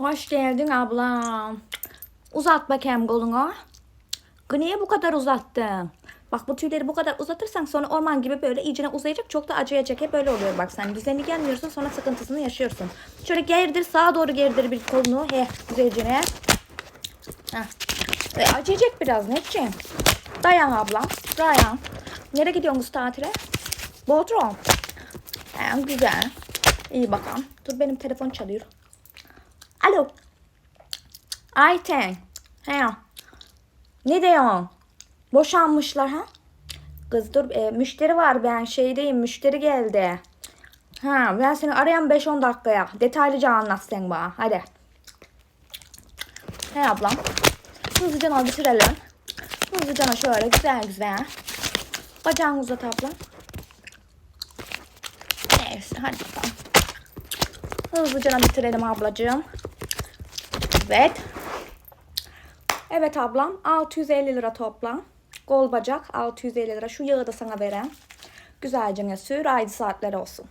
Hoş geldin ablam. Uzat bakayım kolunu. Niye bu kadar uzattın? Bak bu tüyleri bu kadar uzatırsan sonra orman gibi böyle iyicene uzayacak çok da acıyacak. Hep böyle oluyor bak sen düzenli gelmiyorsun sonra sıkıntısını yaşıyorsun. Şöyle gerdir sağa doğru gerdir bir kolunu. He güzelce. Heh. E, acıyacak biraz ne edeceğim? Dayan ablam dayan. Nereye gidiyorsunuz tatile? Bodrum. He, güzel. İyi bakalım. Dur benim telefon çalıyor. Alo. Ayten. He. Ne diyorsun? Boşanmışlar ha? Kız dur e, müşteri var ben şeydeyim müşteri geldi. Ha ben seni arayan 5-10 dakikaya. Detaylıca anlat sen bana hadi. He ablam. Hızlıca al bitirelim. Hızlıca şöyle güzel güzel. Bacağını uzat ablam. Neyse hadi bakalım. Hızlıca bitirelim ablacığım. Evet. Evet ablam 650 lira toplam. Kol bacak 650 lira. Şu yağı da sana veren. Güzelce sür. Haydi saatler olsun.